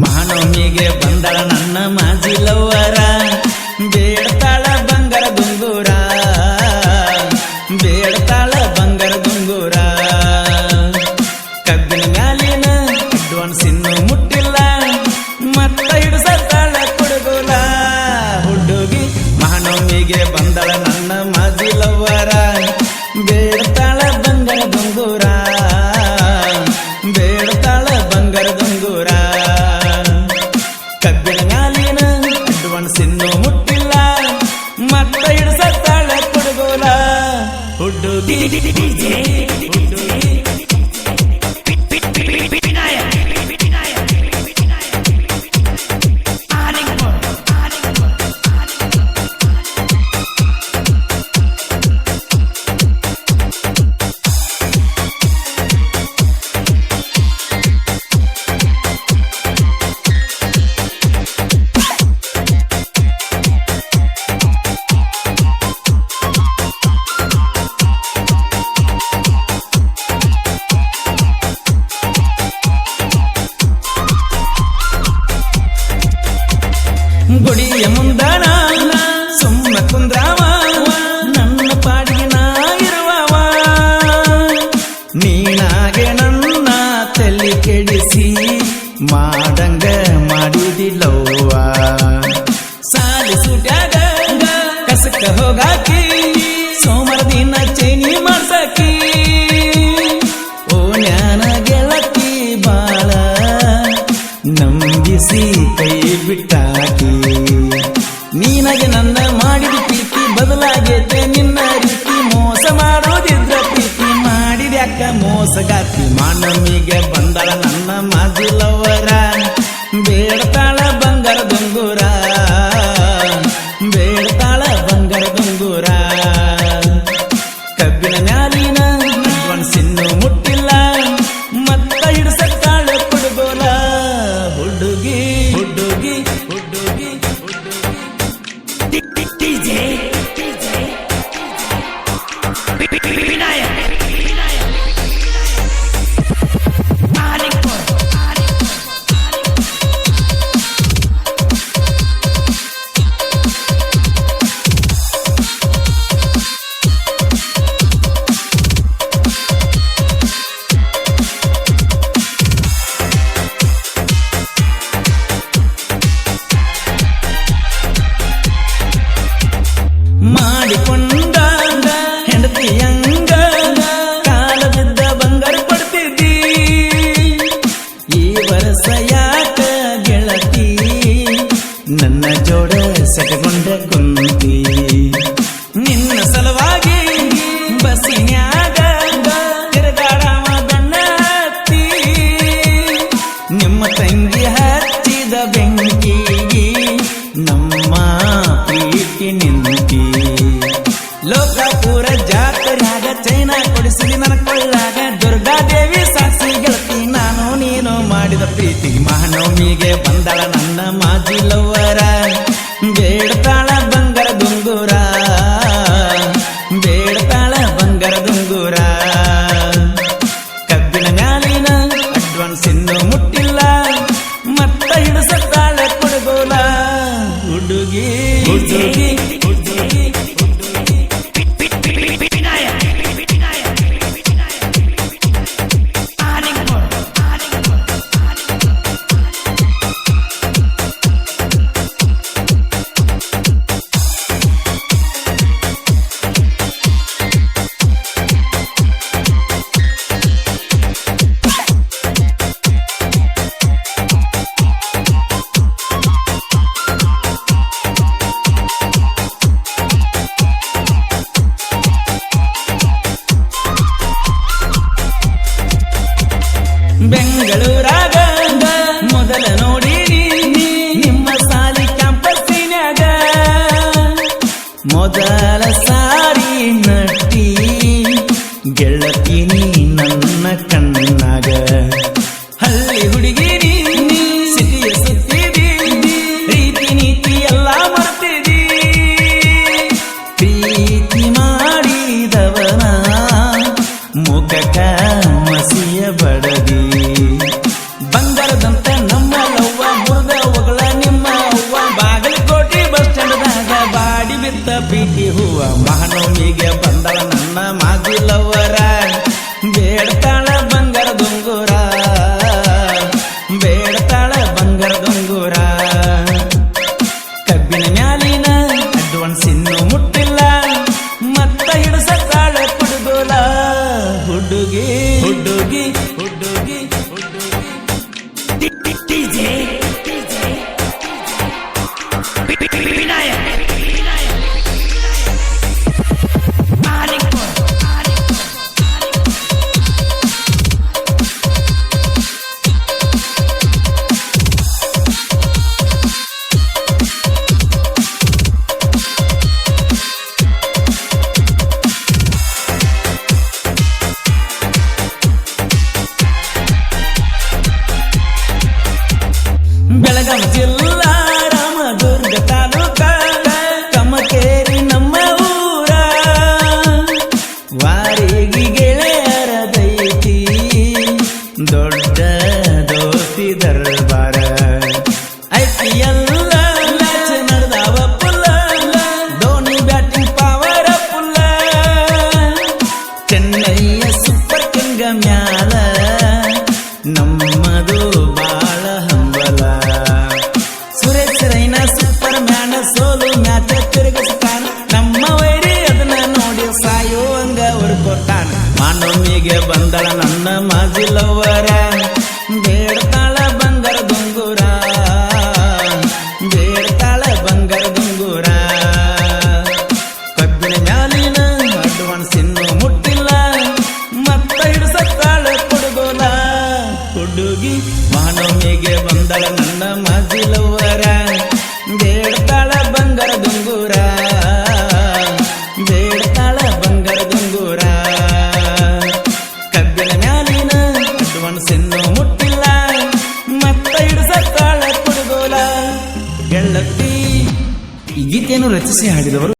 ಮಾನವನಿಗೆ ಬಂದಳ ನನ್ನ ಮಾಜಿಲವರ ಕೆಡಿಸಿ ಮಾಡಂಗ ಮಾಡಿದಿಲ್ಲವ್ವ. ಸಾಲಿ ಸುಟ್ಯಾಗ ಕಸಕ ಹೋಗಾಕಿ ಮೋಸಗಾತಿ ಮಾನಮಿಗೆ ಬಂದಳ ನನ್ನ ಮಾಜಿಲ ವರ್ಷ ಯಾಕ ಗೆಳತಿ ನನ್ನ ಜೋಡ ಸೆಟಗೊಂಡ ಮಾಡಿದ ಪ್ರೀತಿ ಮಹಾನವಮಿಗೆ ಬಂದಳ ನನ್ನ ಮಾಜಿ ಲವರ ಬೇಡತಾ ಮೊದಲ ಸಾರಿ ನಟ್ಟಿ ಗೆಳತಿ ನನ್ನ ಕಣ್ಣಾಗ. ಹಳ್ಳಿ ಹುಡುಗಿ ಬೆಳಗಾಂ ಜಿಲ್ಲಾ ರಾಮದುರ್ಗ ತಾಲೂಕ ಕಮಕೇರಿ ನಮ್ಮ ಊರ ವಾರಿಗೆ ಗೆಳೆಯರದೈತಿ ದೊಡ್ಡ ದೋಸ್ತಿ ದರ್ಬಾರ ಐತಿ ಎಲ್ಲ cambiar. ಮಾನವಿಗೆ ಬಂದಳ ನನ್ನ ಮಜಿಲವರ ಬೇಡ್ತಾಳ Ertesi yerde de var.